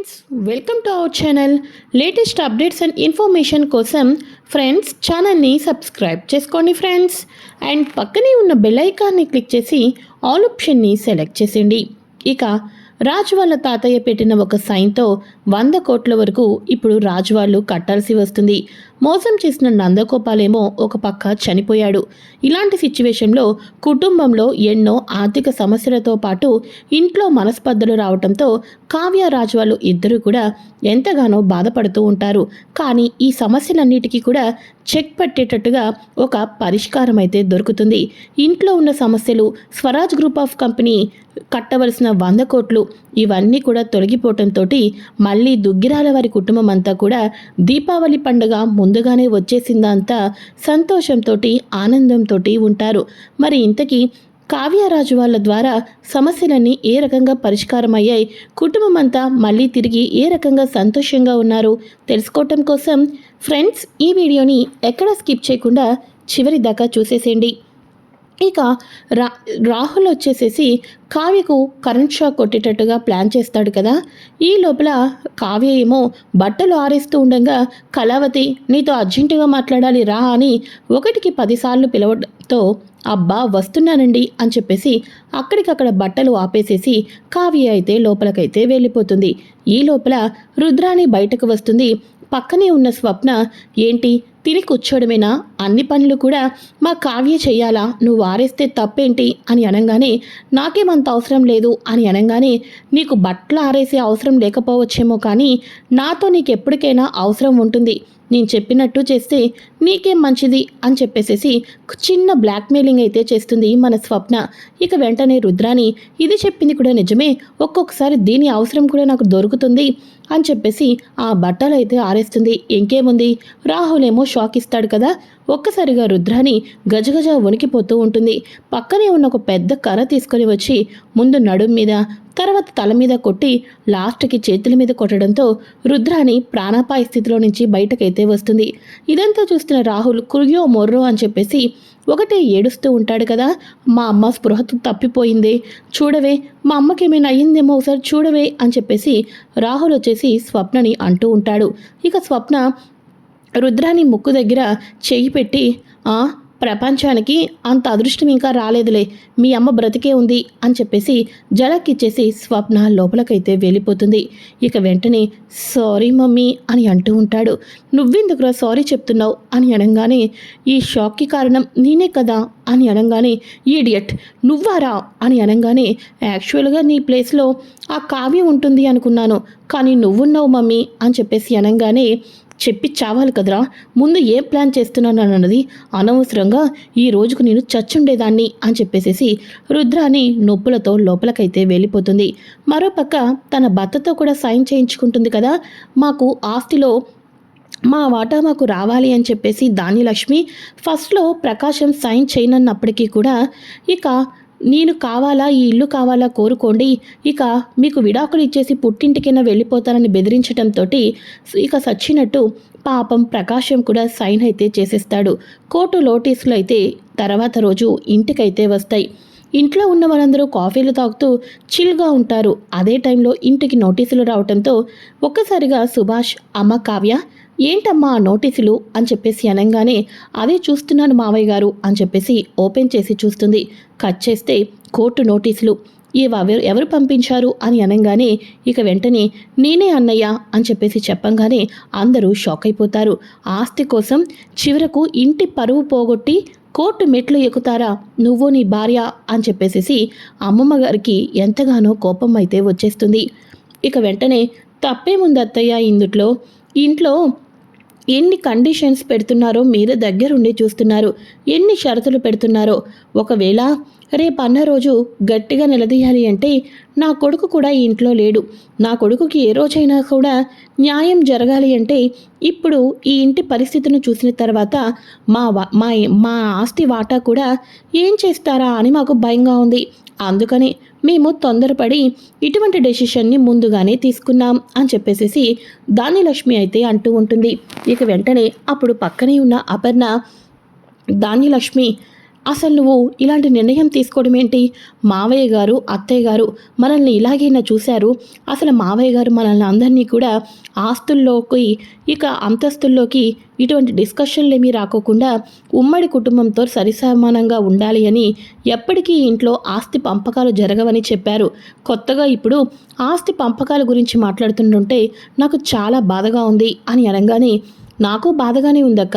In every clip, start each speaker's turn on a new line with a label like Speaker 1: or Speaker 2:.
Speaker 1: Friends welcome to our channel. Latest updates and information కోసం friends ఛానల్ని subscribe చేసుకోండి friends. And పక్కనే ఉన్న బెల్ ఐకాన్ని క్లిక్ చేసి ఆల్ ఆప్షన్ని సెలెక్ట్ చేసేయండి. ఇక రాజు వాళ్ళ తాతయ్య పెట్టిన ఒక సైన్తో వంద కోట్ల వరకు ఇప్పుడు రాజు వాళ్ళు కట్టాల్సి వస్తుంది. మోసం చేసిన నందగోపాలేమో ఒక పక్క చనిపోయాడు. ఇలాంటి సిచ్యువేషన్లో కుటుంబంలో ఎన్నో ఆర్థిక సమస్యలతో పాటు ఇంట్లో మనస్పర్ధలు రావడంతో కావ్య రాజు వాళ్ళు ఇద్దరు కూడా ఎంతగానో బాధపడుతూ ఉంటారు. కానీ ఈ సమస్యలన్నిటికీ కూడా చెక్ పెట్టేటట్టుగా ఒక పరిష్కారం అయితే దొరుకుతుంది. ఇంట్లో ఉన్న సమస్యలు స్వరాజ్ గ్రూప్ ఆఫ్ కంపెనీ కట్టవలసిన వంద కోట్లు ఇవన్నీ కూడా తొలగిపోవటంతో మళ్ళీ దుగ్గిరాల వారి కుటుంబం అంతా కూడా దీపావళి పండుగ ముందు ముందుగానే వచ్చేసిందంతా సంతోషంతో ఆనందంతో ఉంటారు. మరి ఇంతకీ కావ్యరాజు వాళ్ళ ద్వారా సమస్యలన్నీ ఏ రకంగా పరిష్కారం అయ్యాయి కుటుంబం అంతా మళ్ళీ తిరిగి ఏ రకంగా సంతోషంగా ఉన్నారు? తెలుసుకోవటం కోసం ఫ్రెండ్స్ ఈ వీడియోని ఎక్కడ స్కిప్ చేయకుండా చివరి దాకా చూసేసేయండి. ఇక రా రాహుల్ వచ్చేసేసి కావ్యకు కరెంట్ షాక్ కొట్టేటట్టుగా ప్లాన్ చేస్తాడు కదా. ఈ లోపల కావ్య ఏమో బట్టలు ఆరేస్తూ ఉండగా కళావతి నీతో అర్జెంటుగా మాట్లాడాలి రా అని ఒకటికి పదిసార్లు పిలవడంతో అబ్బా వస్తున్నానండి అని చెప్పేసి అక్కడికక్కడ బట్టలు ఆపేసేసి కావ్య అయితే లోపలకైతే వెళ్ళిపోతుంది. ఈ లోపల రుద్రాణి బయటకు వస్తుంది. పక్కనే ఉన్న స్వప్న ఏంటి తిని కూర్చోవడమేనా అన్ని పనులు కూడా మా కావ్య చేయాలా నువ్వు ఆరేస్తే తప్పేంటి? అని అనగానే నాకేమంత అవసరం లేదు అని అనగానే నీకు బట్టలు ఆరేసే అవసరం లేకపోవచ్చేమో కానీ నాతో నీకు ఎప్పటికైనా అవసరం ఉంటుంది. నేను చెప్పినట్టు చేస్తే నీకేం మంచిది అని చెప్పేసేసి చిన్న బ్లాక్మెయిలింగ్ అయితే చేస్తుంది మన స్వప్న. ఇక వెంటనే రుద్రాని ఇది చెప్పింది కూడా నిజమే ఒక్కొక్కసారి దీని అవసరం కూడా నాకు దొరుకుతుంది అని చెప్పేసి ఆ బట్టలు అయితే ఆరేస్తుంది. ఇంకేముంది? రాహుల్ ఏమో షాక్ ఇస్తాడు కదా. ఒక్కసారిగా రుద్రాని గజగజ వణికిపోతూ ఉంటుంది. పక్కనే ఉన్న ఒక పెద్ద కర్ర తీసుకొని వచ్చి ముందు నడుం మీద తర్వాత తల మీద కొట్టి లాస్ట్కి చేతుల మీద కొట్టడంతో రుద్రాని ప్రాణాపాయ స్థితిలో నుంచి బయటకైతే వస్తుంది. ఇదంతా చూస్తున్న రాహుల్ కుర్యో మొర్రో అని చెప్పేసి ఒకటే ఏడుస్తూ ఉంటాడు కదా మా అమ్మ స్పృహ తప్పిపోయింది. చూడవే మా అమ్మకి ఏమైనా అయ్యిందేమో ఒకసారి చూడవే అని చెప్పేసి రాహుల్ వచ్చేసి స్వప్నని అంటూ ఉంటాడు. ఇక స్వప్న రుద్రాని ముక్కు దగ్గర చెయ్యి పెట్టి ప్రపంచానికి అంత అదృష్టం ఇంకా రాలేదులే. మీ అమ్మ బ్రతికే ఉంది అని చెప్పేసి జలక్కిచ్చేసి స్వప్న లోపలకైతే వెళ్ళిపోతుంది. ఇక వెంటనే సారీ మమ్మీ అని అంటూ ఉంటాడు. నువ్వెందుకురా సారీ చెప్తున్నావు? అని అనగానే ఈ షాక్కి కారణం నేనే కదా? అని అనగానే ఈడియట్ నువ్వారా? అని అనగానే యాక్చువల్గా నీ ప్లేస్లో ఆ కావ్యం ఉంటుంది అనుకున్నాను కానీ నువ్వున్నావు మమ్మీ అని చెప్పేసి అనగానే చెప్పి చావాలి కదరా. ముందు ఏం ప్లాన్ చేస్తున్నాను అన్నది అనవసరంగా ఈ రోజుకు నేను చచ్చుండేదాన్ని అని చెప్పేసేసి రుద్రాని నొప్పులతో లోపలకైతే వెళ్ళిపోతుంది. మరోపక్క తన భర్తతో కూడా సైన్ చేయించుకుంటుంది కదా. మాకు ఆస్తిలో మా వాటా మాకు రావాలి అని చెప్పేసి దాని లక్ష్మి ఫస్ట్లో ప్రకాశం సైన్ చేయనన్నప్పటికీ కూడా ఇక నేను కావాలా ఈ ఇల్లు కావాలా కోరుకోండి. ఇక మీకు విడాకులు ఇచ్చేసి పుట్టింటికైనా వెళ్ళిపోతానని బెదిరించడంతో ఇక సచ్చినట్టు పాపం ప్రకాశం కూడా సైన్ అయితే చేసేస్తాడు. కోర్టు నోటీసులు అయితే తర్వాత రోజు ఇంటికైతే వస్తాయి. ఇంట్లో ఉన్న వాళ్ళందరూ కాఫీలు తాగుతూ చిల్గా ఉంటారు. అదే టైంలో ఇంటికి నోటీసులు రావడంతో ఒక్కసారిగా సుభాష్ అమ్మ కావ్య ఏంటమ్మా ఆ నోటీసులు? అని చెప్పేసి అనగానే అదే చూస్తున్నాను మావయ్య గారు అని చెప్పేసి ఓపెన్ చేసి చూస్తుంది. కట్ చేస్తే కోర్టు నోటీసులు. ఇవెవరు ఎవరు పంపించారు? అని అనగానే ఇక వెంటనే నేనే అన్నయ్య అని చెప్పేసి చెప్పంగానే అందరూ షాక్ అయిపోతారు. ఆస్తి కోసం చివరకు ఇంటి పరువు పోగొట్టి కోర్టు మెట్లు ఎక్కుతారా? నువ్వు నీ భార్య అని చెప్పేసేసి అమ్మమ్మ గారికి ఎంతగానో కోపం అయితే వచ్చేస్తుంది. ఇక వెంటనే తప్పేముంది అత్తయ్య ఇందుట్లో. ఇంట్లో ఎన్ని కండిషన్స్ పెడుతున్నారో మీరు దగ్గరుండి చూస్తున్నారు. ఎన్ని షరతులు పెడుతున్నారో. ఒకవేళ రేపు అన్న రోజు గట్టిగా నిలదీయాలి అంటే నా కొడుకు కూడా ఈ ఇంట్లో లేడు. నా కొడుకుకి ఏ రోజైనా కూడా న్యాయం జరగాలి అంటే ఇప్పుడు ఈ ఇంటి పరిస్థితిని చూసిన తర్వాత మా వా- మా మా ఆస్తి వాటా కూడా ఏం చేస్తారా అని మాకు భయంగా ఉంది. అందుకని మేము తొందరపడి ఇటువంటి డెసిషన్ని ముందుగానే తీసుకున్నాం అని చెప్పేసేసి దానిలక్ష్మి అయితే అంటూ ఉంటుంది. ఇక వెంటనే అప్పుడు పక్కనే ఉన్న అపర్ణ ధాన్యలక్ష్మి అసలు నువ్వు ఇలాంటి నిర్ణయం తీసుకోవడం ఏంటి? మావయ్య గారు అత్తయ్య గారు మనల్ని ఇలాగైనా చూశారు. అసలు మావయ్య గారు మనల్ని అందరినీ కూడా ఆస్తుల్లోకి ఇక అంతస్తుల్లోకి ఇటువంటి డిస్కషన్లు ఏమీ రాకోకుండా ఉమ్మడి కుటుంబంతో సరిసమానంగా ఉండాలి అని ఎప్పటికీ ఇంట్లో ఆస్తి పంపకాలు జరగవని చెప్పారు. కొత్తగా ఇప్పుడు ఆస్తి పంపకాల గురించి మాట్లాడుతుంటుంటే నాకు చాలా బాధగా ఉంది అని అనగానే నాకు బాధగానే ఉందక్క?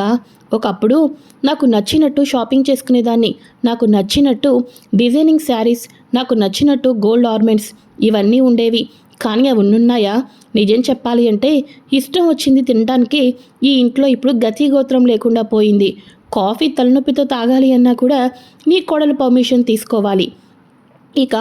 Speaker 1: ఒకప్పుడు నాకు నచ్చినట్టు షాపింగ్ చేసుకునేదాన్ని. నాకు నచ్చినట్టు డిజైనింగ్ శారీస్ నాకు నచ్చినట్టు గోల్డ్ ఆర్నమెంట్స్ ఇవన్నీ ఉండేవి. కానీ అవి ఉన్నాయా నిజం చెప్పాలి అంటే ఇష్టం వచ్చింది తినడానికి ఈ ఇంట్లో ఇప్పుడు గతి గోత్రం లేకుండా పోయింది. కాఫీ తలనొప్పితో తాగాలి అన్నా కూడా నీ కోడలు పర్మిషన్ తీసుకోవాలి. ఇక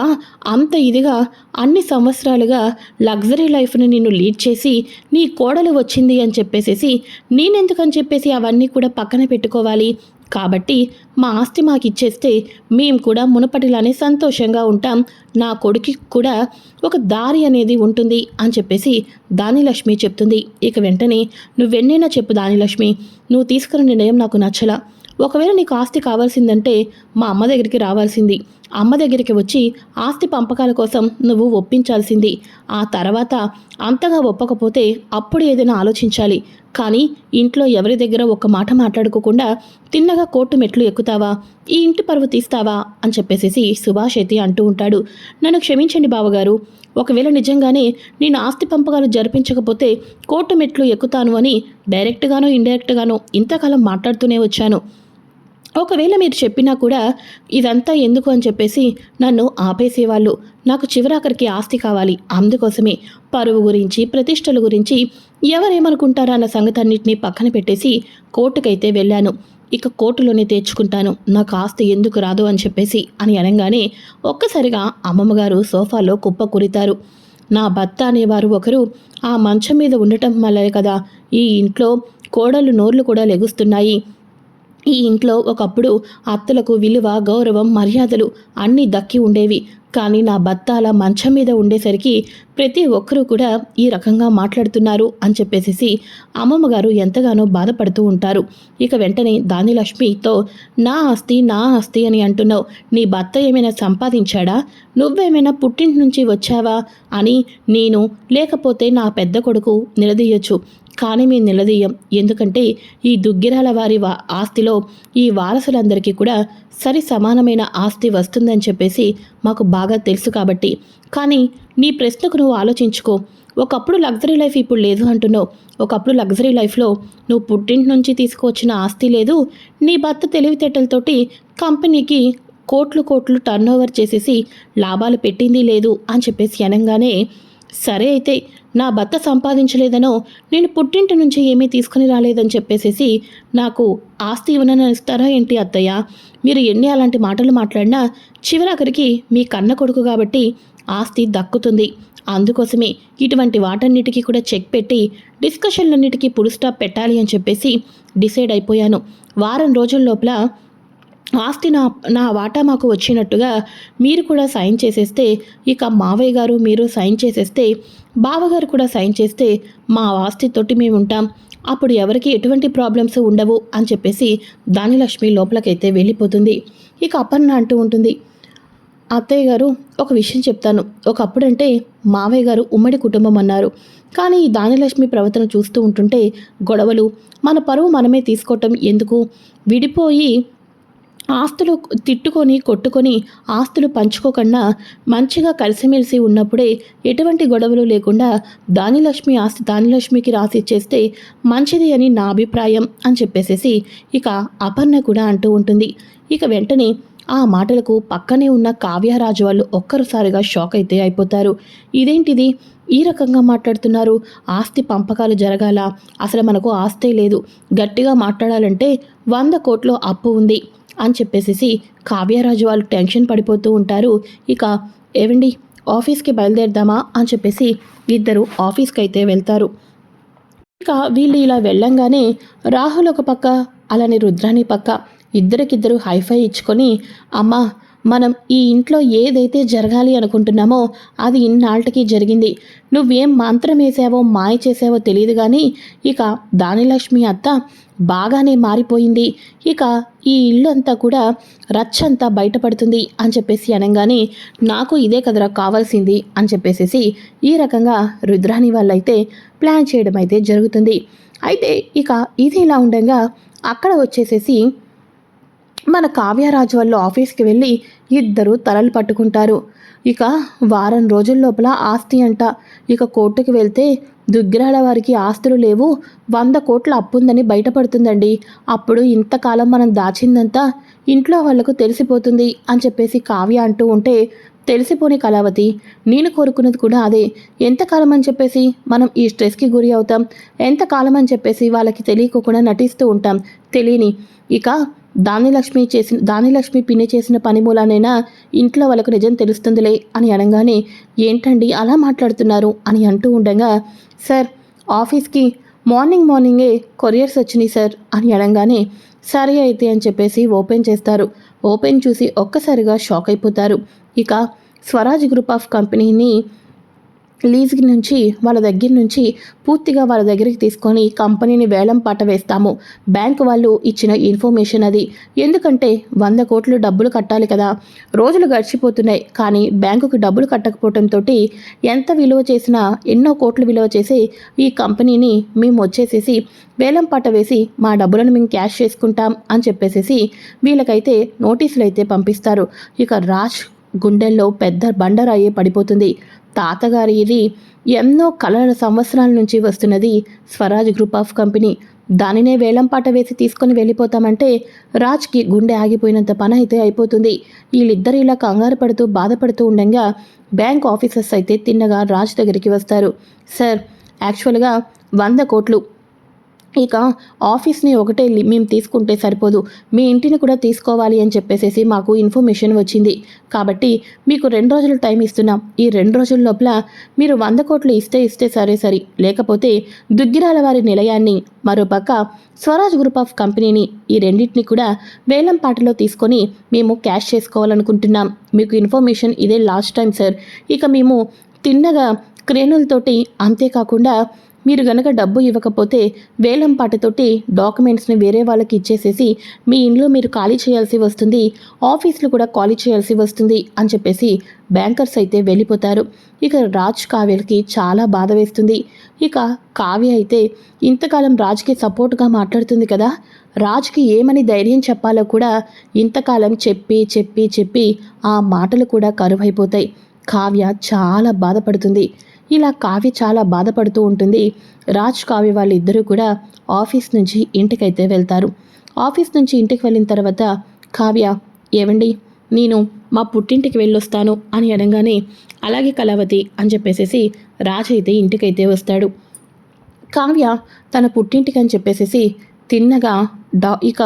Speaker 1: అంత ఇదిగా అన్ని సంవత్సరాలుగా లగ్జరీ లైఫ్ని నిన్ను లీడ్ చేసి నీ కోడలు వచ్చింది అని చెప్పేసేసి నేనెందుకని చెప్పేసి అవన్నీ కూడా పక్కన పెట్టుకోవాలి. కాబట్టి మా ఆస్తి మాకు ఇచ్చేస్తే మేము కూడా మునపటిలానే సంతోషంగా ఉంటాం. నా కొడుకి కూడా ఒక దారి అనేది ఉంటుంది అని చెప్పేసి దానిలక్ష్మి చెప్తుంది. ఇక వెంటనే నువ్వెన్నైనా చెప్పు దానిలక్ష్మి నువ్వు తీసుకున్న నిర్ణయం నాకు నచ్చలా. ఒకవేళ నీకు ఆస్తి కావాల్సిందంటే మా అమ్మ దగ్గరికి రావాల్సింది. అమ్మ దగ్గరికి వచ్చి ఆస్తి పంపకాల కోసం నువ్వు ఒప్పించాల్సింది. ఆ తర్వాత అంతగా ఒప్పకపోతే అప్పుడు ఏదైనా ఆలోచించాలి. కానీ ఇంట్లో ఎవరి దగ్గర ఒక్క మాట మాట్లాడుకోకుండా తిన్నగా కోర్టు మెట్లు ఎక్కుతావా? ఈ ఇంటి పరువు తీస్తావా? అని చెప్పేసేసి సుభాష్ అయితే అంటూ ఉంటాడు. నన్ను క్షమించండి బావగారు. ఒకవేళ నిజంగానే నేను ఆస్తి పంపకాలు జరిపించకపోతే కోర్టు మెట్లు ఎక్కుతాను అని డైరెక్ట్గానో ఇండైరెక్ట్గానో ఇంతకాలం మాట్లాడుతూనే వచ్చాను. ఒకవేళ మీరు చెప్పినా కూడా ఇదంతా ఎందుకు అని చెప్పేసి నన్ను ఆపేసేవాళ్ళు. నాకు చివరాఖరికి ఆస్తి కావాలి. అందుకోసమే పరువు గురించి ప్రతిష్టల గురించి ఎవరేమనుకుంటారా అన్న సంగతి పక్కన పెట్టేసి కోర్టుకైతే వెళ్ళాను. ఇక కోర్టులోనే తెచ్చుకుంటాను. నాకు ఆస్తి ఎందుకు రాదు అని చెప్పేసి అని అనగానే ఒక్కసారిగా అమ్మమ్మగారు సోఫాలో కుప్ప కురితారు నా భర్త అనేవారు ఒకరు ఆ మంచం మీద ఉండటం వల్లే కదా ఈ ఇంట్లో కోడలు నోర్లు కూడా లెగుస్తున్నాయి. ఈ ఇంట్లో ఒకప్పుడు అత్తలకు విలువ గౌరవం మర్యాదలు అన్నీ దక్కి ఉండేవి. కానీ నా భర్త అలా మంచం మీద ఉండేసరికి ప్రతి ఒక్కరూ కూడా ఈ రకంగా మాట్లాడుతున్నారు అని చెప్పేసి అమ్మమ్మ గారు ఎంతగానో బాధపడుతూ ఉంటారు. ఇక వెంటనే దానిలక్ష్మితో నా ఆస్తి నా ఆస్తి అని అంటున్నావు. నీ భర్త ఏమైనా సంపాదించాడా? నువ్వేమైనా పుట్టింటి నుంచి వచ్చావా? అని నేను లేకపోతే నా పెద్ద కొడుకు నిలదీయొచ్చు. కానీ మేము నిలదీయం. ఎందుకంటే ఈ దుగ్గిరాల వారి వా ఆస్తిలో ఈ వారసులందరికీ కూడా సరి సమానమైన ఆస్తి వస్తుందని చెప్పేసి మాకు బాగా బాగా తెలుసు కాబట్టి. కానీ నీ ప్రశ్నకు నువ్వు ఆలోచించుకో. ఒకప్పుడు లగ్జరీ లైఫ్ ఇప్పుడు లేదు అంటున్నావు. ఒకప్పుడు లగ్జరీ లైఫ్లో నువ్వు పుట్టింటి నుంచి తీసుకువచ్చిన ఆస్తి లేదు. నీ భర్త తెలివితేటలతోటి కంపెనీకి కోట్లు కోట్లు టర్న్ ఓవర్ చేసేసి లాభాలు పెట్టింది లేదు అని చెప్పేసి అనగానే సరే అయితే నా భర్త సంపాదించలేదనో నేను పుట్టింటి నుంచి ఏమీ తీసుకుని రాలేదని చెప్పేసేసి నాకు ఆస్తి ఇవ్వనని ఇస్తారా ఏంటి అత్తయ్య? మీరు ఎన్ని అలాంటి మాటలు మాట్లాడినా చివరాఖరికి మీ కన్న కొడుకు కాబట్టి ఆస్తి దక్కుతుంది. అందుకోసమే ఇటువంటి వాటన్నిటికీ కూడా చెక్ పెట్టి డిస్కషన్లన్నిటికీ పురుస్టాప్ పెట్టాలి అని చెప్పేసి డిసైడ్ అయిపోయాను. వారం రోజుల లోపల ఆస్తి నా నా వాటా మాకు వచ్చినట్టుగా మీరు కూడా సైన్ చేసేస్తే ఇక మావయ్య గారు మీరు సైన్ చేసేస్తే బావగారు కూడా సైన్ చేస్తే మా ఆస్తితోటి మేము ఉంటాం. అప్పుడు ఎవరికి ఎటువంటి ప్రాబ్లమ్స్ ఉండవు అని చెప్పేసి దానిలక్ష్మి లోపలికైతే వెళ్ళిపోతుంది. ఇక అపర్ణ అంటూ ఉంటుంది అత్తయ్య గారు ఒక విషయం చెప్తాను. ఒకప్పుడంటే మావయ్య గారు ఉమ్మడి కుటుంబం అన్నారు. కానీ ఈ దానిలక్ష్మి ప్రవర్తన చూస్తూ ఉంటుంటే గొడవలు మన పరువు మనమే తీసుకోవటం ఎందుకు? విడిపోయి ఆస్తులు తిట్టుకొని కొట్టుకొని ఆస్తులు పంచుకోకుండా మంచిగా కలిసిమెలిసి ఉన్నప్పుడే ఎటువంటి గొడవలు లేకుండా దానిలక్ష్మి ఆస్తి దానిలక్ష్మికి రాసి ఇచ్చేస్తే మంచిది అని నా అభిప్రాయం అని చెప్పేసేసి ఇక అపర్ణ కూడా అంటూ ఉంటుంది. ఇక వెంటనే ఆ మాటలకు పక్కనే ఉన్న కావ్యరాజు వాళ్ళు ఒక్కరుసారిగా షాక్ అయితే అయిపోతారు. ఇదేంటిది? ఈ రకంగా మాట్లాడుతున్నారు. ఆస్తి పంపకాలు జరగాల. అసలు మనకు ఆస్తే లేదు. గట్టిగా మాట్లాడాలంటే వంద కోట్లో అప్పు ఉంది. అని చెప్పేసి కావ్యరాజు వాళ్ళు టెన్షన్ పడిపోతూ ఉంటారు. ఇక ఏవండి ఆఫీస్కి బయలుదేరదామా అని చెప్పేసి ఇద్దరు ఆఫీస్కి అయితే వెళ్తారు. ఇక వీళ్ళు ఇలా వెళ్ళంగానే రాహుల్ ఒక పక్క అలానే రుద్రాని పక్క ఇద్దరికిద్దరు హైఫై ఇచ్చుకొని అమ్మ మనం ఈ ఇంట్లో ఏదైతే జరగాలి అనుకుంటున్నామో అది ఇన్నాళ్ళకి జరిగింది. నువ్వేం మంత్రం వేసావో మాయ చేసావో తెలియదు కానీ ఇక దానిలక్ష్మి అత్త బాగానే మారిపోయింది. ఇక ఈ ఇల్లు అంతా కూడా రచ్చంతా బయటపడుతుంది అని చెప్పేసి అనగానే నాకు ఇదే కదరా కావాల్సింది అని చెప్పేసేసి ఈ రకంగా రుద్రాని వాళ్ళైతే ప్లాన్ చేయడం అయితే జరుగుతుంది. అయితే ఇక ఇది ఇలా ఉండగా అక్కడ వచ్చేసేసి మన కావ్యరాజు వాళ్ళు ఆఫీస్కి వెళ్ళి ఇద్దరు తలలు పట్టుకుంటారు. ఇక వారం రోజుల లోపల ఆస్తి అంట. ఇక కోర్టుకి వెళ్తే దుగ్గిరాల వారికి ఆస్తులు లేవు. వంద కోట్ల అప్పుందని బయటపడుతుందండి. అప్పుడు ఇంతకాలం మనం దాచిందంతా ఇంట్లో వాళ్ళకు తెలిసిపోతుంది అని చెప్పేసి కావ్య అంటూ ఉంటే తెలిసిపోని కళావతి నేను కోరుకున్నది కూడా అదే. ఎంతకాలం అని చెప్పేసి మనం ఈ స్ట్రెస్కి గురి అవుతాం? ఎంతకాలం అని చెప్పేసి వాళ్ళకి తెలియకోకుండా నటిస్తూ ఉంటాం? తెలియని. ఇక దానిలక్ష్మి చేసిన దానిలక్ష్మి పిన్ని చేసిన పని మూలానైనా ఇంట్లో వాళ్ళకు నిజం తెలుస్తుందిలే అని అనగానే ఏంటండి అలా మాట్లాడుతున్నారు? అని అంటూ ఉండగా సార్ ఆఫీస్కి మార్నింగ్ మార్నింగే కొరియర్స్ వచ్చినాయి సార్ అని అనగానే సరే అయితే అని చెప్పేసి ఓపెన్ చేస్తారు. ఓపెన్ చూసి ఒక్కసారిగా షాక్ అయిపోతారు. ఇక స్వరాజ్ గ్రూప్ ఆఫ్ కంపెనీని లీజ్ నుంచి వాళ్ళ దగ్గర నుంచి పూర్తిగా వాళ్ళ దగ్గరికి తీసుకొని కంపెనీని వేలం పాట వేస్తాము. బ్యాంక్ వాళ్ళు ఇచ్చిన ఇన్ఫర్మేషన్ అది. ఎందుకంటే వంద కోట్లు డబ్బులు కట్టాలి కదా. రోజులు గడిచిపోతున్నాయి. కానీ బ్యాంకుకి డబ్బులు కట్టకపోవడంతో ఎంత విలువ చేసినా ఎన్నో కోట్లు విలువ చేసి ఈ కంపెనీని మేము వచ్చేసేసి వేలం పాట వేసి మా డబ్బులను మేము క్యాష్ చేసుకుంటాం అని చెప్పేసేసి వీళ్ళకైతే నోటీసులు అయితే పంపిస్తారు. ఇక రాజ్ గుండెల్లో పెద్ద బండరాయే పడిపోతుంది. తాతగారి ఇది ఎన్నో కలల సంవత్సరాల నుంచి వస్తున్నది స్వరాజ్ గ్రూప్ ఆఫ్ కంపెనీ. దానినే వేలంపాట వేసి తీసుకొని వెళ్ళిపోతామంటే రాజ్కి గుండె ఆగిపోయినంత పని అయితే అయిపోతుంది. వీళ్ళిద్దరు ఇలా కంగారు పడుతూ బాధపడుతూ ఉండగా బ్యాంక్ ఆఫీసర్స్ అయితే తిన్నగా రాజ్ దగ్గరికి వస్తారు. సార్ యాక్చువల్గా వంద కోట్లు ఇక ఆఫీస్ని ఒకటే మేము తీసుకుంటే సరిపోదు. మీ ఇంటిని కూడా తీసుకోవాలి అని చెప్పేసేసి మాకు ఇన్ఫర్మేషన్ వచ్చింది. కాబట్టి మీకు రెండు రోజులు టైం ఇస్తున్నాం. ఈ రెండు రోజుల లోపల మీరు వంద కోట్లు ఇస్తే ఇస్తే సరే సరి. లేకపోతే దుగ్గిరాల వారి నిలయాన్ని మరోపక్క స్వరాజ్ గ్రూప్ ఆఫ్ కంపెనీని ఈ రెండింటిని కూడా వేలం పాటలో తీసుకొని మేము క్యాష్ చేసుకోవాలనుకుంటున్నాం. మీకు ఇన్ఫర్మేషన్ ఇదే లాస్ట్ టైం సార్. ఇక మేము తిన్నగా క్రేనులతోటి అంతేకాకుండా మీరు గనక డబ్బు ఇవ్వకపోతే వేలం పాటతోటి డాక్యుమెంట్స్ని వేరే వాళ్ళకి ఇచ్చేసేసి మీ ఇంట్లో మీరు ఖాళీ చేయాల్సి వస్తుంది ఆఫీస్లో కూడా ఖాళీ చేయాల్సి వస్తుంది అని చెప్పేసి బ్యాంకర్స్ అయితే వెళ్ళిపోతారు. ఇక రాజ్ కావ్యలకి చాలా బాధ వేస్తుంది. ఇక కావ్య అయితే ఇంతకాలం రాజ్కి సపోర్ట్గా మాట్లాడుతుంది కదా రాజ్కి ఏమని ధైర్యం చెప్పాలో కూడా ఇంతకాలం చెప్పి చెప్పి చెప్పి ఆ మాటలు కూడా కరువైపోతాయి. కావ్య చాలా బాధపడుతుంది. ఇలా కావ్య చాలా బాధపడుతూ ఉంటుంది. రాజ్ కావ్య వాళ్ళిద్దరూ కూడా ఆఫీస్ నుంచి ఇంటికైతే వెళ్తారు. ఆఫీస్ నుంచి ఇంటికి వెళ్ళిన తర్వాత కావ్య ఏవండి నేను మా పుట్టింటికి వెళ్ళొస్తాను అని అనగానే అలాగే కళావతి అని చెప్పేసేసి రాజ్ అయితే ఇంటికైతే వస్తాడు. కావ్య తన పుట్టింటికి అని చెప్పేసేసి తిన్నగా డా ఇక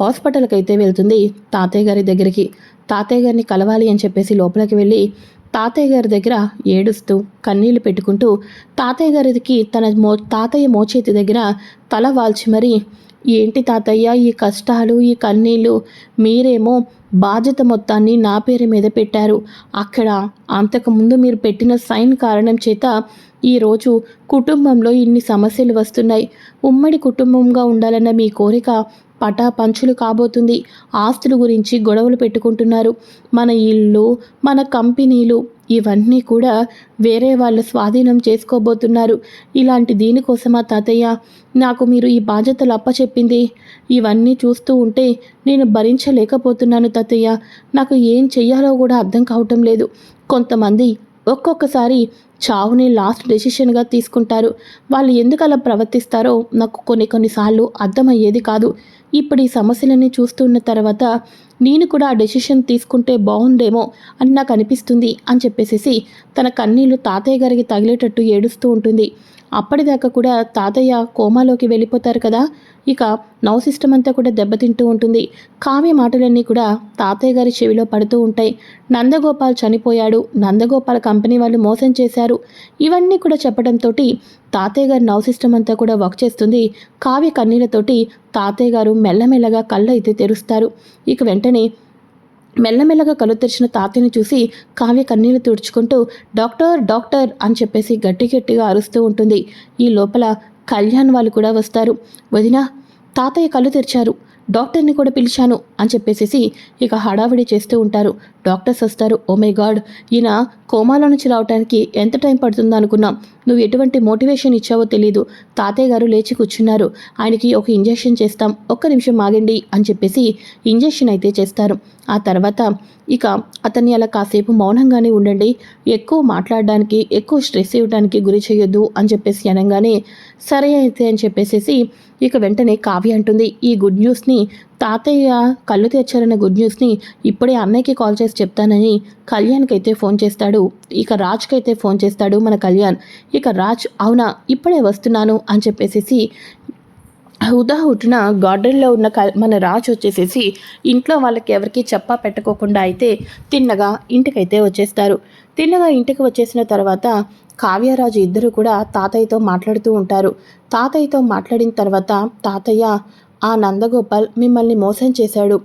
Speaker 1: హాస్పిటల్కి అయితే వెళ్తుంది తాతయ్య గారి దగ్గరికి. తాతయ్య గారిని కలవాలి అని చెప్పేసి లోపలికి వెళ్ళి తాతయ్య గారి దగ్గర ఏడుస్తూ కన్నీళ్ళు పెట్టుకుంటూ తాతయ్య గారికి తన మో తాతయ్య మోచేతి దగ్గర తల వాల్చి మరి ఏంటి తాతయ్య ఈ కష్టాలు ఈ కన్నీళ్ళు మీరేమో బాధ్యత మొత్తాన్ని నా పేరు మీద పెట్టారు. అక్కడ అంతకుముందు మీరు పెట్టిన సైన్ కారణం చేత ఈరోజు కుటుంబంలో ఇన్ని సమస్యలు వస్తున్నాయి. ఉమ్మడి కుటుంబంగా ఉండాలన్న మీ కోరిక పటా పంచులు కాబోతుంది. ఆస్తుల గురించి గొడవలు పెట్టుకుంటున్నారు. మన ఇల్లు మన కంపెనీలు ఇవన్నీ కూడా వేరే వాళ్ళు స్వాధీనం చేసుకోబోతున్నారు. ఇలాంటి దీనికోసమా తాతయ్య? నాకు మీరు ఈ బాధ్యతలు అప్పచెప్పింది. ఇవన్నీ చూస్తూ ఉంటే నేను భరించలేకపోతున్నాను తాతయ్య. నాకు ఏం చెయ్యాలో కూడా అర్థం కావటం లేదు. కొంతమంది ఒక్కొక్కసారి చావుని లాస్ట్ డెసిషన్గా తీసుకుంటారు. వాళ్ళు ఎందుకు అలా ప్రవర్తిస్తారో నాకు కొన్ని కొన్నిసార్లు అర్థమయ్యేది కాదు. ఇప్పుడు ఈ సమస్యలన్నీ చూస్తున్న తర్వాత నేను కూడా ఆ డెసిషన్ తీసుకుంటే బాగుండేమో అని నాకు అనిపిస్తుంది అని చెప్పేసి తన కన్నీళ్ళు తాతయ్య గారికి తగిలేటట్టు ఏడుస్తూ ఉంటుంది. అప్పటిదాకా కూడా తాతయ్య కోమాలోకి వెళ్ళిపోతారు కదా. ఇక నవ్ సిస్టమ్ అంతా కూడా దెబ్బతింటూ ఉంటుంది. కావ్య మాటలన్నీ కూడా తాతయ్య గారి చెవిలో పడుతూ ఉంటాయి. నందగోపాల్ చనిపోయాడు. నందగోపాల్ కంపెనీ వాళ్ళు మోసం చేశారు. ఇవన్నీ కూడా చెప్పడంతో తాతయ్య గారి నవ్ సిస్టమ్ అంతా కూడా వర్క్ చేస్తుంది. కావ్య కన్నీళ్ళతోటి తాతయ్య గారు మెల్లమెల్లగా కళ్ళు అయితే తెరుస్తారు. ఇక వెంటనే మెల్లమెల్లగా కళ్ళు తెరిచిన తాతయ్యని చూసి కావ్య కన్నీళ్ళు తుడుచుకుంటూ డాక్టర్ డాక్టర్ అని చెప్పేసి గట్టి గట్టిగా అరుస్తూ ఉంటుంది. ఈ లోపల కళ్యాణ్ వాళ్ళు కూడా వస్తారు. వదిన తాతయ్య కళ్ళు తెరిచారు. డాక్టర్ని కూడా పిలిచాను అని చెప్పేసి ఇక హడావిడి చేస్తూ ఉంటారు. డాక్టర్స్ వస్తారు. ఓ మై గాడ్ ఈయన కోమాలో నుంచి రావడానికి ఎంత టైం పడుతుందో అనుకున్నాం. నువ్వు ఎటువంటి మోటివేషన్ ఇచ్చావో తెలీదు. తాతయ్య గారు లేచి కూర్చున్నారు. ఆయనకి ఒక ఇంజెక్షన్ చేస్తాం. ఒక్క నిమిషం ఆగండి అని చెప్పేసి ఇంజెక్షన్ అయితే చేస్తారు. ఆ తర్వాత ఇక అతన్ని అలా కాసేపు మౌనంగానే ఉండండి. ఎక్కువ మాట్లాడడానికి ఎక్కువ స్ట్రెస్ ఇవ్వడానికి గురి చేయొద్దు అని చెప్పేసి అనగానే సరే అయితే అని చెప్పేసేసి ఇక వెంటనే కావ్య అంటుంది. ఈ గుడ్ న్యూస్ని తాతయ్య కళ్ళు తెచ్చారన్న గుడ్ న్యూస్ని ఇప్పుడే అన్నయ్యకి కాల్ చేసి చెప్తానని కళ్యాణ్కి అయితే ఫోన్ చేస్తాడు. ఇక రాజ్కి అయితే ఫోన్ చేస్తాడు మన కళ్యాణ్. ఇక రాజ్ అవునా ఇప్పుడే వస్తున్నాను అని చెప్పేసేసి హుదాహుటిన గార్డెన్లో ఉన్న క మన రాజు వచ్చేసేసి ఇంట్లో వాళ్ళకి ఎవరికి చెప్పా పెట్టుకోకుండా అయితే తిన్నగా ఇంటికైతే వచ్చేస్తారు. తిన్నగా ఇంటికి వచ్చేసిన తర్వాత కావ్యరాజు ఇద్దరు కూడా తాతయ్యతో మాట్లాడుతూ ఉంటారు. తాతయ్యతో మాట్లాడిన తర్వాత తాతయ్య ఆ నందగోపాల్ మిమ్మల్ని మోసం చేశాడు.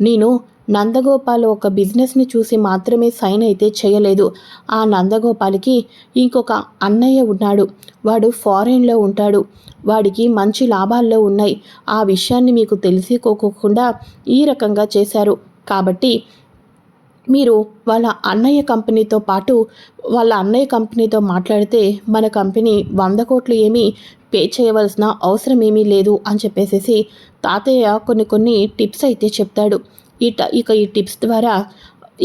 Speaker 1: నేను నందగోపాల్ ఒక బిజినెస్ని చూసి మాత్రమే సైన్ అయితే చేయలేదు. ఆ నందగోపాల్కి ఇంకొక అన్నయ్య ఉన్నాడు. వాడు ఫారెన్లో ఉంటాడు. వాడికి మంచి లాభాల్లో ఉన్నాయి. ఆ విషయాన్ని మీకు తెలిసికోకుండా ఈ రకంగా చేశారు. కాబట్టి మీరు వాళ్ళ అన్నయ్య కంపెనీతో పాటు వాళ్ళ అన్నయ్య కంపెనీతో మాట్లాడితే మన కంపెనీ వంద కోట్లు ఏమీ పే చేయవలసిన అవసరం ఏమీ లేదు అని చెప్పేసేసి తాతయ్య కొన్ని కొన్ని టిప్స్ అయితే చెప్తాడు. ఈ ఇక ఈ టిప్స్ ద్వారా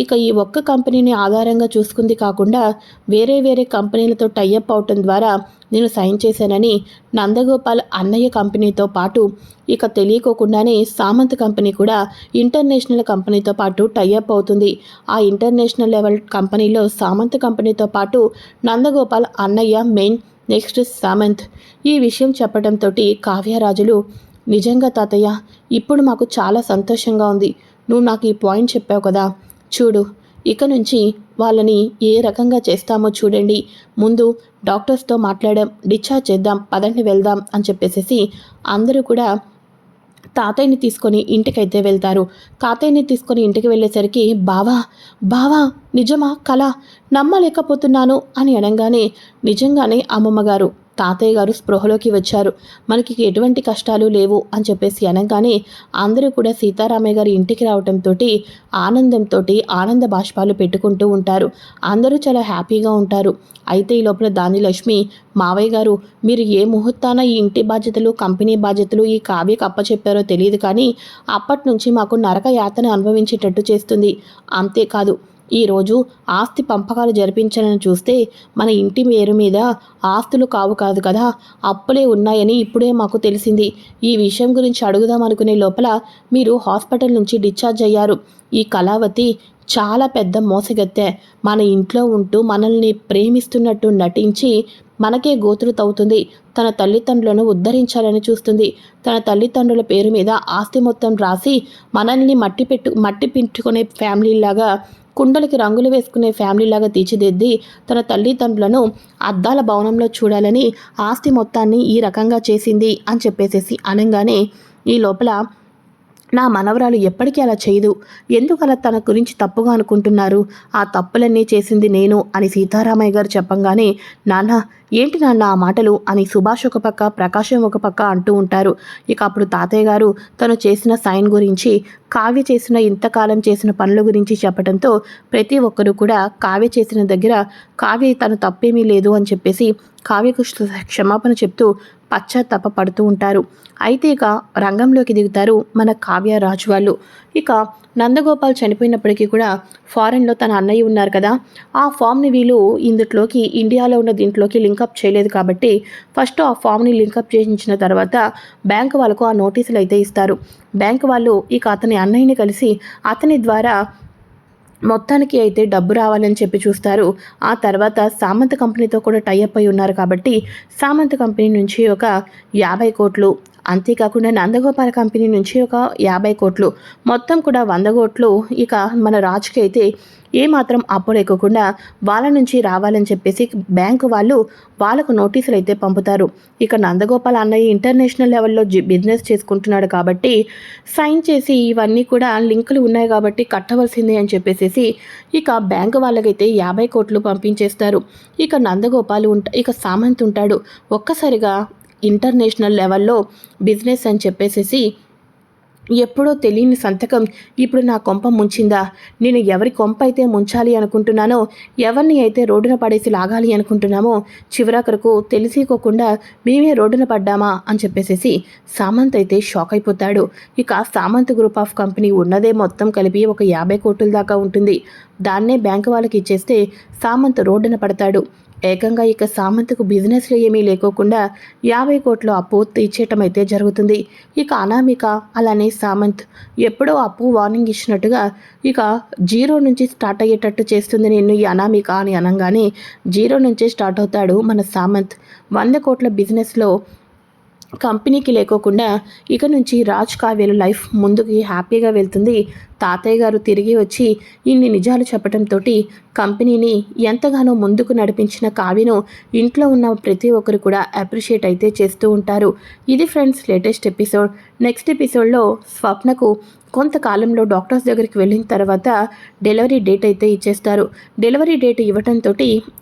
Speaker 1: ఇక ఈ ఒక్క కంపెనీని ఆధారంగా చూసుకుంది కాకుండా వేరే వేరే కంపెనీలతో టైఅప్ అవటం ద్వారా నేను సైన్ చేశానని నందగోపాల్ అన్నయ్య కంపెనీతో పాటు ఇక తెలియకోకుండానే సామంత్ కంపెనీ కూడా ఇంటర్నేషనల్ కంపెనీతో పాటు టైఅప్ అవుతుంది. ఆ ఇంటర్నేషనల్ లెవెల్ కంపెనీలో సామంత్ కంపెనీతో పాటు నందగోపాల్ అన్నయ్య మెయిన్ నెక్స్ట్ సామంత్. ఈ విషయం చెప్పడంతో కావ్యరాజులు నిజంగా తాతయ్య ఇప్పుడు మాకు చాలా సంతోషంగా ఉంది. నువ్వు నాకు ఈ పాయింట్ చెప్పావు కదా. చూడు ఇక నుంచి వాళ్ళని ఏ రకంగా చేస్తామో చూడండి. ముందు డాక్టర్స్తో మాట్లాడాం డిశ్చార్జ్ చేద్దాం పదండి వెళ్దాం అని చెప్పేసి అందరూ కూడా తాతయ్యని తీసుకొని ఇంటికైతే వెళ్తారు. తాతయ్యని తీసుకొని ఇంటికి వెళ్ళేసరికి బావా బావా నిజమా కళ? నమ్మలేకపోతున్నాను అని అనగానే నిజంగానే అమ్మమ్మగారు తాతయ్య గారు స్పృహలోకి వచ్చారు. మనకి ఎటువంటి కష్టాలు లేవు అని చెప్పేసి అనగానే అందరూ కూడా సీతారామయ్య గారి ఇంటికి రావడంతో ఆనందంతో ఆనంద బాష్పాలు పెట్టుకుంటూ ఉంటారు. అందరూ చాలా హ్యాపీగా ఉంటారు. అయితే ఈ లోపల దాని లక్ష్మి మావయ్య గారు మీరు ఏ ముహూర్తాన ఈ ఇంటి బాధ్యతలు కంపెనీ బాధ్యతలు ఈ కావ్యకు అప్పచెప్పారో తెలియదు కానీ అప్పటి నుంచి మాకు నరక యాతన అనుభవించేటట్టు చేస్తుంది. అంతేకాదు ఈరోజు ఆస్తి పంపకాలు జరిపించాలని చూస్తే మన ఇంటి పేరు మీద ఆస్తులు కావు కాదు కదా అప్పులే ఉన్నాయని ఇప్పుడే మాకు తెలిసింది. ఈ విషయం గురించి అడుగుదాం అనుకునే లోపల మీరు హాస్పిటల్ నుంచి డిశ్చార్జ్ అయ్యారు. ఈ కళావతి చాలా పెద్ద మోసగత్తె. మన ఇంట్లో ఉంటూ మనల్ని ప్రేమిస్తున్నట్టు నటించి మనకే గోతులు తవ్వుతుంది. తన తల్లిదండ్రులను ఉద్ధరించాలని చూస్తుంది. తన తల్లిదండ్రుల పేరు మీద ఆస్తి మొత్తం రాసి మనల్ని మట్టి పెట్టు మట్టి పెట్టుకునే ఫ్యామిలీలాగా కుండలకి రంగులు వేసుకునే ఫ్యామిలీలాగా తీర్చిదిద్ది తన తల్లిదండ్రులను అద్దాల భవనంలో చూడాలని ఆస్తి మొత్తాన్ని ఈ రకంగా చేసింది అని చెప్పేసేసి అనగానే ఈ లోపల నా మనవరాలు ఎప్పటికీ అలా చేయదు. ఎందుకు అలా తన గురించి తప్పుగా అనుకుంటున్నారు? ఆ తప్పులన్నీ చేసింది నేను అని సీతారామయ్య గారు చెప్పంగానే నాన్న ఏంటి నాన్న ఆ మాటలు అని సుభాష్ ఒక పక్క ప్రకాశం ఒక పక్క అంటూ ఉంటారు. ఇక అప్పుడు తాతయ్య గారు తను చేసిన సైన్ గురించి కావ్య చేసిన ఇంతకాలం చేసిన పనుల గురించి చెప్పడంతో ప్రతి ఒక్కరూ కూడా కావ్య చేసిన దగ్గర కావ్య తను తప్పేమీ లేదు అని చెప్పేసి కావ్యకు క్షమాపణ చెప్తూ పశ్చాత్తాప పడుతూ ఉంటారు. అయితే ఇక రంగంలోకి దిగుతారు మన కావ్య రాజు వాళ్ళు. ఇక నందగోపాల్ చనిపోయినప్పటికీ కూడా ఫారెన్లో తన అన్నయ్య ఉన్నారు కదా. ఆ ఫామ్ని వీళ్ళు ఇందుట్లోకి ఇండియాలో ఉన్న దీంట్లోకి లింక్ లింకప్ చేయలేదు కాబట్టి ఫస్ట్ ఆ ఫామ్ని లింకప్ చేయించిన తర్వాత బ్యాంక్ వాళ్ళకు ఆ నోటీసులు అయితే ఇస్తారు. బ్యాంక్ వాళ్ళు ఇక అతని అన్నయ్యని కలిసి అతని ద్వారా మొత్తానికి అయితే డబ్బు రావాలని చెప్పి చూస్తారు. ఆ తర్వాత సామంత కంపెనీతో కూడా టైఅప్ అయి ఉన్నారు కాబట్టి సామంత కంపెనీ నుంచి ఒక యాభై కోట్లు అంతేకాకుండా నందగోపాల కంపెనీ నుంచి ఒక యాభై కోట్లు మొత్తం కూడా వంద కోట్లు ఇక మన రాజుకి అయితే ఏమాత్రం అప్పు లేకోకుండా వాళ్ళ నుంచి రావాలని చెప్పేసి బ్యాంకు వాళ్ళు వాళ్ళకు నోటీసులు అయితే పంపుతారు. ఇక నందగోపాల్ అన్నయ్య ఇంటర్నేషనల్ లెవెల్లో బిజినెస్ చేసుకుంటున్నాడు కాబట్టి సైన్ చేసి ఇవన్నీ కూడా లింకులు ఉన్నాయి కాబట్టి కట్టవలసిందే అని చెప్పేసి ఇక బ్యాంకు వాళ్ళకైతే యాభై కోట్లు పంపించేస్తారు. ఇక నందగోపాల్ ఉంట ఇక సామంత్ ఉంటాడు. ఒక్కసారిగా ఇంటర్నేషనల్ లెవెల్లో బిజినెస్ అని చెప్పేసేసి ఎప్పుడో తెలియని సంతకం ఇప్పుడు నా కొంప ముంచిందా? నేను ఎవరి కొంప అయితే ముంచాలి అనుకుంటున్నానో ఎవరిని అయితే రోడ్డున పడేసి లాగాలి అనుకుంటున్నామో చివరాకరకు తెలిసికోకుండా మేమే రోడ్డున పడ్డామా? అని చెప్పేసేసి సామంత్ అయితే షాక్ అయిపోతాడు. ఇక సామంత్ గ్రూప్ ఆఫ్ కంపెనీ ఉన్నదే మొత్తం కలిపి ఒక యాభై కోట్ల దాకా ఉంటుంది. దాన్నే బ్యాంకు వాళ్ళకి ఇచ్చేస్తే సామంత్ రోడ్డున పడతాడు. ఏకంగా ఇక సామంతకు బిజినెస్లో ఏమీ లేకోకుండా యాభై కోట్ల అప్పు తీర్చేయటం అయితే జరుగుతుంది. ఇక అనామిక అలానే సామంత్ ఎప్పుడో అప్పు వార్నింగ్ ఇచ్చినట్టుగా ఇక జీరో నుంచి స్టార్ట్ అయ్యేటట్టు చేస్తుంది నేను ఈ అనామిక అని అనగానే జీరో నుంచే స్టార్ట్ అవుతాడు మన సామంత్. వంద కోట్ల బిజినెస్లో కంపెనీకి లేకోకుండా ఇక నుంచి రాజ్ కావ్యలు లైఫ్ ముందుకి హ్యాపీగా వెళ్తుంది. తాతయ్య గారు తిరిగి వచ్చి ఇన్ని నిజాలు చెప్పడంతో కంపెనీని ఎంతగానో ముందుకు నడిపించిన కావ్యను ఇంట్లో ఉన్న ప్రతి ఒక్కరు కూడా అప్రిషియేట్ అయితే చేస్తూ ఉంటారు. ఇది ఫ్రెండ్స్ లేటెస్ట్ ఎపిసోడ్. నెక్స్ట్ ఎపిసోడ్లో స్వప్నకు కొంతకాలంలో డాక్టర్స్ దగ్గరికి వెళ్ళిన తర్వాత డెలివరీ డేట్ అయితే ఇచ్చేస్తారు. డెలివరీ డేట్ ఇవ్వటంతో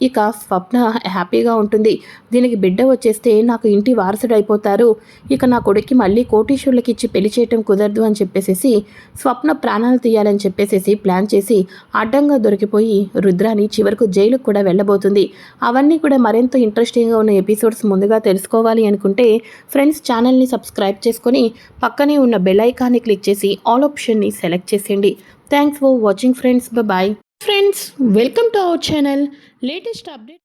Speaker 1: ఇక స్వప్న హ్యాపీగా ఉంటుంది. దీనికి బిడ్డ వచ్చేస్తే నాకు ఇంటి వారసుడు అయిపోతారు. ఇక నా కొడుక్కి మళ్ళీ కోటీశ్వరులకి ఇచ్చి పెళ్ళి చేయటం కుదరదు అని చెప్పేసి స్వప్న ప్రాణాలు తీయాలని చెప్పేసేసి ప్లాన్ చేసి అడ్డంగా దొరికిపోయి రుద్రాని చివరకు జైలుకు కూడా వెళ్ళబోతుంది. అవన్నీ కూడా మరింత ఇంట్రెస్టింగ్గా ఉన్న ఎపిసోడ్స్ ముందుగా తెలుసుకోవాలి అనుకుంటే ఫ్రెండ్స్ ఛానల్ని సబ్స్క్రైబ్ చేసుకొని పక్కనే ఉన్న బెల్ ఐకాన్ని క్లిక్ చేసి ఆల్ ఆప్షన్ని సెలెక్ట్ చేసేయండి. Thanks for watching friends. Bye. Friends welcome to our channel. Latest update